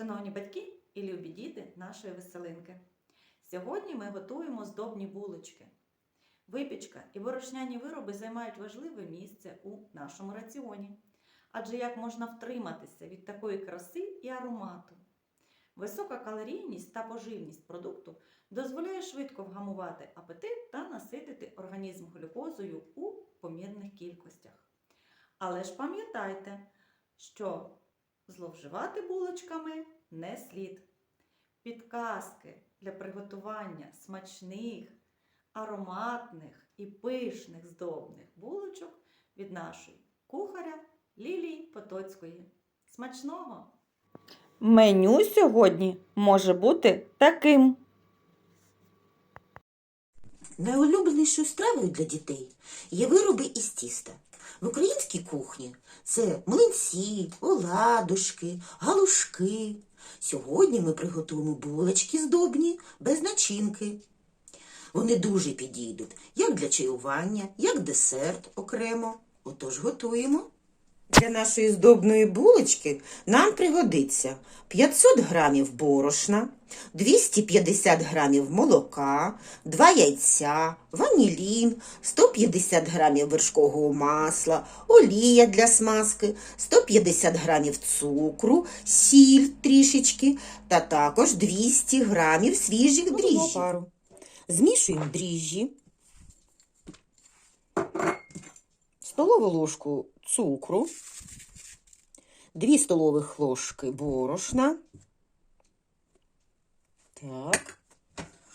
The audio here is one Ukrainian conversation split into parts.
Шановні батьки і любі діти нашої веселинки. Сьогодні ми готуємо здобні булочки. Випічка і борошняні вироби займають важливе місце у нашому раціоні. Адже як можна втриматися від такої краси і аромату? Висока калорійність та поживність продукту дозволяє швидко вгамувати апетит та наситити організм глюкозою у помірних кількостях. Але ж пам'ятайте, що зловживати булочками не слід. Підказки для приготування смачних, ароматних і пишних здобних булочок від нашої кухаря Лілії Потоцької. Смачного! Меню сьогодні може бути таким. Найулюбленішою стравою для дітей є вироби із тіста. В українській кухні це млинці, оладушки, галушки. Сьогодні ми приготуємо булочки здобні без начинки. Вони дуже підійдуть як для чаювання, як десерт окремо. Отож готуємо. Для нашої здобної булочки нам пригодиться 500 грамів борошна, 250 грамів молока, 2 яйця, ванілін, 150 грамів вершкового масла, олія для смазки, 150 грамів цукру, сіль трішечки та також 200 грамів свіжих дріжджів. Змішуємо дріжджі, столову ложку цукру, 2 столових ложки борошна. Так.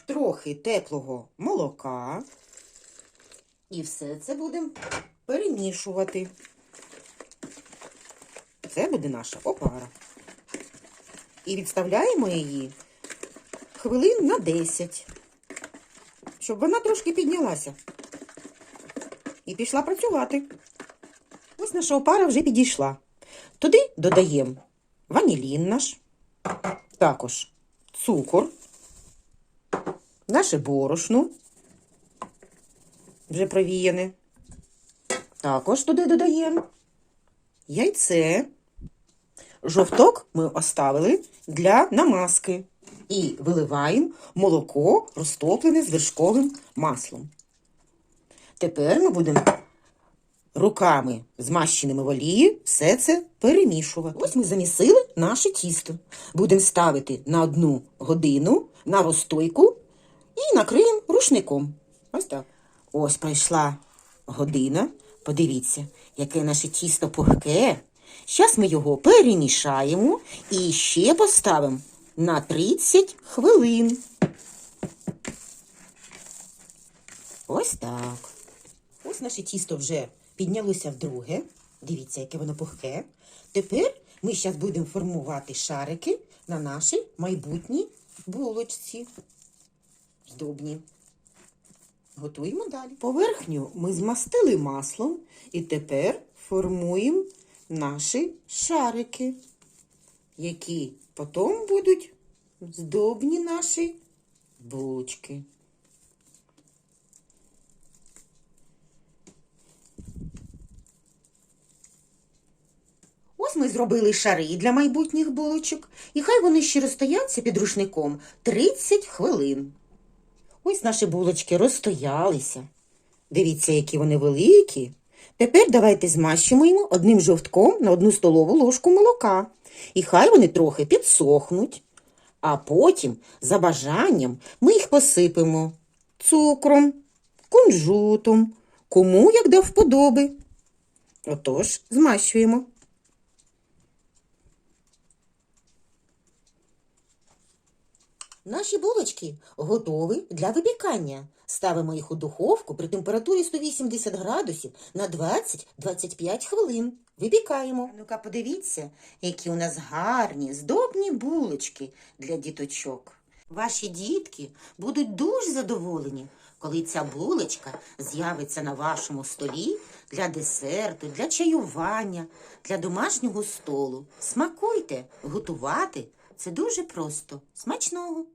Трохи теплого молока. І все це будемо перемішувати. Це буде наша опара. І відставляємо її хвилин на 10, щоб вона трошки піднялася. І пішла працювати. Ось наша опара вже підійшла. Туди додаємо ванілін наш, також цукор, наше борошно, вже провіяне. Також туди додаємо яйце. Жовток ми оставили для намазки. І виливаємо молоко, розтоплене з вершковим маслом. Тепер ми будемо руками, змащеними в олії, все це перемішувати. Ось ми замісили наше тісто. Будемо ставити на одну годину на розстойку і накриємо рушником. Ось так. Ось пройшла година. Подивіться, яке наше тісто пухке. Зараз ми його перемішаємо і ще поставимо на 30 хвилин. Ось так. Ось наше тісто вже піднялося вдруге. Дивіться, яке воно пухке. Тепер ми зараз будемо формувати шарики на нашій майбутній булочці. Здобні. Готуємо далі. Поверхню ми змастили маслом і тепер формуємо наші шарики, які потім будуть здобні наші булочки. Ми зробили шари для майбутніх булочок, і хай вони ще розстояться під рушником 30 хвилин. Ось наші булочки розстоялися. Дивіться, які вони великі. Тепер давайте змащимо їм одним жовтком на одну столову ложку молока. І хай вони трохи підсохнуть. А потім, за бажанням, ми їх посипемо цукром, кунжутом, кому як до вподоби. Отож, змащуємо. Наші булочки готові для випікання. Ставимо їх у духовку при температурі 180 градусів на 20-25 хвилин. Випікаємо. Ну-ка, подивіться, які у нас гарні, здобні булочки для діточок. Ваші дітки будуть дуже задоволені, коли ця булочка з'явиться на вашому столі для десерту, для чаювання, для домашнього столу. Смакуйте, готувати це дуже просто. Смачного!